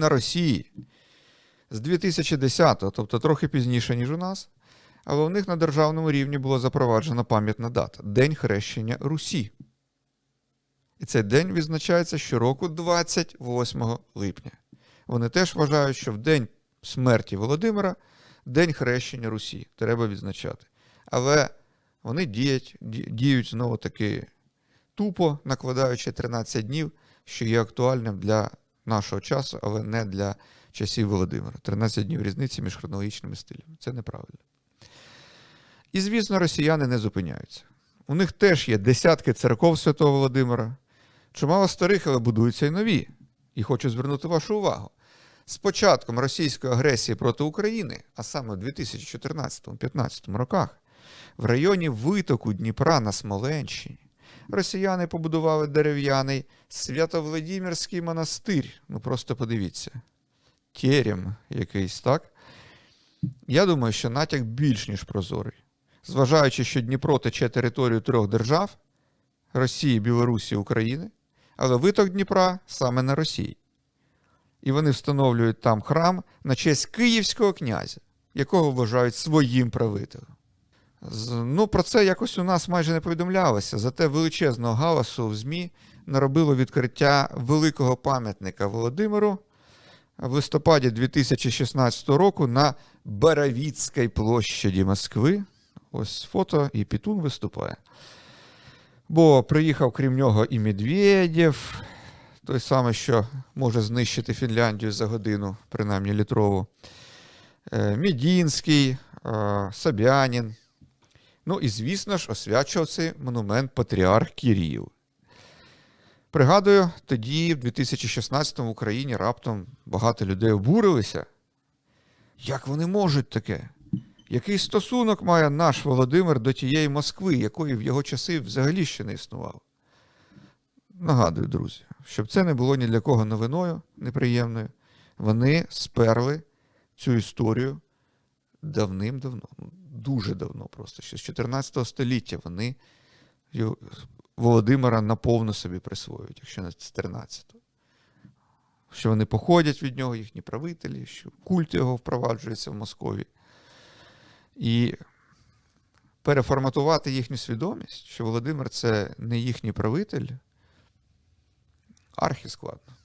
на Росії з 2010-го, тобто трохи пізніше, ніж у нас, але у них на державному рівні була запроваджена пам'ятна дата День хрещення Русі. І цей день відзначається щороку 28 липня. Вони теж вважають, що в день смерті Володимира День хрещення Русі треба відзначати. Але вони діють, діють знову таки тупо, накладаючи 13 днів, що є актуальним для нашого часу, але не для часів Володимира. 13 днів різниці між хронологічними стилями. Це неправильно. І, звісно, росіяни не зупиняються. У них теж є десятки церков Святого Володимира, чимало старих, але будуються і нові. І хочу звернути вашу увагу. З початком російської агресії проти України, а саме в 2014-2015 роках, в районі витоку Дніпра на Смоленщині, росіяни побудували дерев'яний Свято-Владимирський монастир. Ну просто подивіться. Терем якийсь, так? Я думаю, що натяк більш ніж прозорий. Зважаючи, що Дніпро тече територію трьох держав Росії, Білорусі, України, але виток Дніпра саме на Росії. І вони встановлюють там храм на честь київського князя, якого вважають своїм правителем. Ну, про це якось у нас майже не повідомлялося, зате величезного галасу в ЗМІ наробило відкриття великого пам'ятника Володимиру в листопаді 2016 року на Боровіцькій площаді Москви. Ось фото, і Пітун виступає. Бо приїхав крім нього і Медведєв, той самий, що може знищити Фінляндію за годину, принаймні літрову. Е, Мідінський, е, Собянін. Ну і, звісно ж, освячував цей монумент патріарх Кіріл. Пригадую, тоді, в 2016 в Україні раптом багато людей обурилися. Як вони можуть таке? Який стосунок має наш Володимир до тієї Москви, якої в його часи взагалі ще не існувало? Нагадую, друзі, щоб це не було ні для кого новиною неприємною. Вони сперли цю історію давним-давно, ну, дуже давно просто. Ще з 14 століття вони Володимира наповну собі присвоюють, якщо не з 13-го. Що вони походять від нього, їхні правителі, що культ його впроваджується в Москові. І переформатувати їхню свідомість, що Володимир це не їхній правитель, архіскладно.